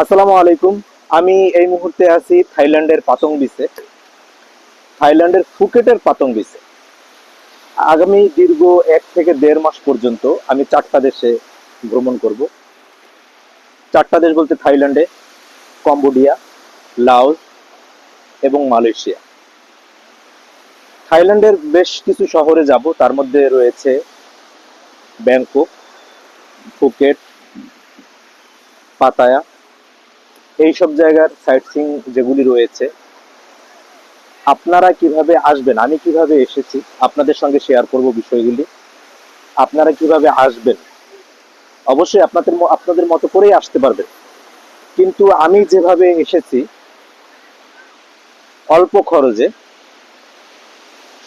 আসসালামু আলাইকুম। আমি এই মুহূর্তে আছি থাইল্যান্ডের পাতং বিচে থাইল্যান্ডের ফুকেটের পাতং বিচে আগামী দীর্ঘ এক থেকে দেড় মাস পর্যন্ত আমি চারটা দেশে ভ্রমণ করব। চারটা দেশ বলতে থাইল্যান্ডে, কম্বোডিয়া, লাওস এবং মালয়েশিয়া। থাইল্যান্ডের বেশ কিছু শহরে যাব। তার মধ্যে রয়েছে ব্যাংকক, ফুকেট, পাতায়া এই সব জায়গার সাইট সিং যেগুলি রয়েছে, আপনারা কীভাবে আসবেন? আমি কীভাবে এসেছি? আপনাদের সঙ্গে শেয়ার করব বিষয়গুলি। আপনারা কীভাবে আসবেন? অবশ্যই আপনাদের আপনাদের মতো করেই আসতে পারবেন। কিন্তু আমি যেভাবে এসেছি, অল্প খরচে,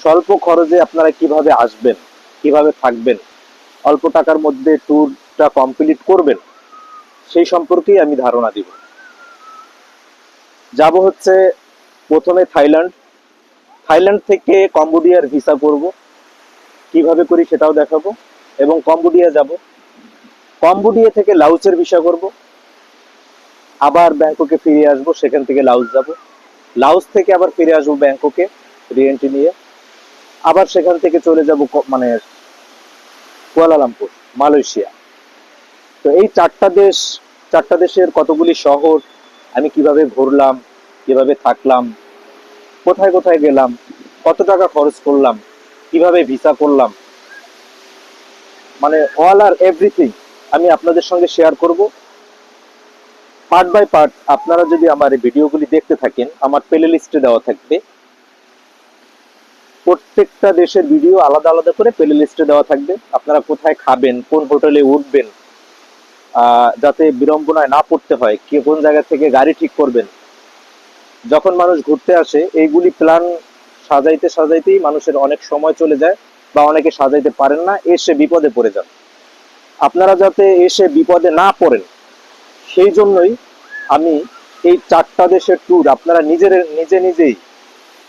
স্বল্প খরচে আপনারা কীভাবে আসবেন? কীভাবে থাকবেন? অল্প টাকার মধ্যে ট্যুরটা কমপ্লিট করবেন? সেই সম্পর্কেই আমি ধারণা দিব। যাব হচ্ছে প্রথমে থাইল্যান্ড। থাইল্যান্ড থেকে কম্বোডিয়ার ভিসা করব। কীভাবে করি সেটাও দেখাবো। এবং কম্বোডিয়া যাব। কম্বোডিয়া থেকে লাউসের ভিসা করব। আবার ব্যাংককে ফিরে আসব, সেখান থেকে লাউস যাব। লাউস থেকে আবার ফিরে আসব ব্যাংককে রিএন্ট্রি নিয়ে। আবার সেখান থেকে চলে যাব মানে কুয়ালালামপুর, মালয়েশিয়া। তো এই চারটা দেশ, চারটা দেশের কতগুলি শহর আমি কীভাবে ঘুরলাম, কীভাবে থাকলাম, কোথায় কোথায় গেলাম, কত টাকা খরচ করলাম, কীভাবে ভিসা করলাম মানে অল আর এভরিথিং আমি আপনাদের সঙ্গে শেয়ার করব। পার্ট বাই পার্ট আপনারা যদি আমার এই ভিডিওগুলি দেখতে থাকেন, আমার প্লে লিস্টে দেওয়া থাকবে। প্রত্যেকটা দেশের ভিডিও আলাদা আলাদা করে প্লে লিস্টে দেওয়া থাকবে। আপনারা কোথায় খাবেন, কোন হোটেলে উঠবেন যাতে বিড়ম্বনায় না পড়তে হয়, কে কোন জায়গা থেকে গাড়ি ঠিক করবেন। যখন মানুষ ঘুরতে আসে, এইগুলি প্ল্যান সাজাইতে সাজাইতেই মানুষের অনেক সময় চলে যায় বা অনেকে সাজাইতে পারেন না, এসে বিপদে পড়ে যান। আপনারা যাতে এসে বিপদে না পড়েন, সেই জন্যই আমি এই চারটা দেশের ট্যুর আপনারা নিজের, নিজে নিজেই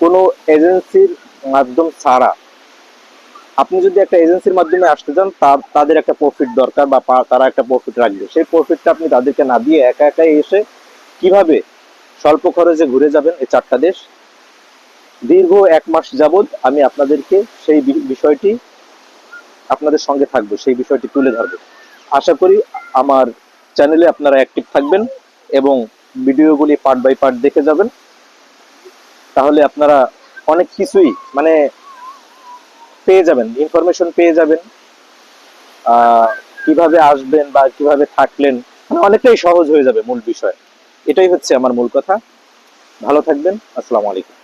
কোনো এজেন্সির মাধ্যম ছাড়া আপনি যদি একটা এজেন্সির মাধ্যমে আসতে চান তাদের একটা প্রফিট দরকার বা তারা একটা প্রফিট রাখবে। সেই প্রফিটটা আপনি তাদেরকে না দিয়ে একা একাই এসে কীভাবে স্বল্প খরচে ঘুরে যাবেন এই চারটা দেশ? দীর্ঘ এক মাস যাবত আমি আপনাদেরকে সেই বিষয়টি আপনাদের সঙ্গে থাকব, সেই বিষয়টি তুলে ধরবো। আশা করি আমার চ্যানেলে আপনারা অ্যাক্টিভ থাকবেন এবং ভিডিওগুলি পার্ট বাই পার্ট দেখে যাবেন। তাহলে আপনারা অনেক কিছুই মানে পেয়ে যাবেন ইনফরমেশন পেয়ে যাবেন কীভাবে আসবেন বা কীভাবে থাকলেন মানে অনেকটাই সহজ হয়ে যাবে মূল বিষয়। এটাই হচ্ছে আমার মূল কথা। ভালো থাকবেন, আসসালামু আলাইকুম।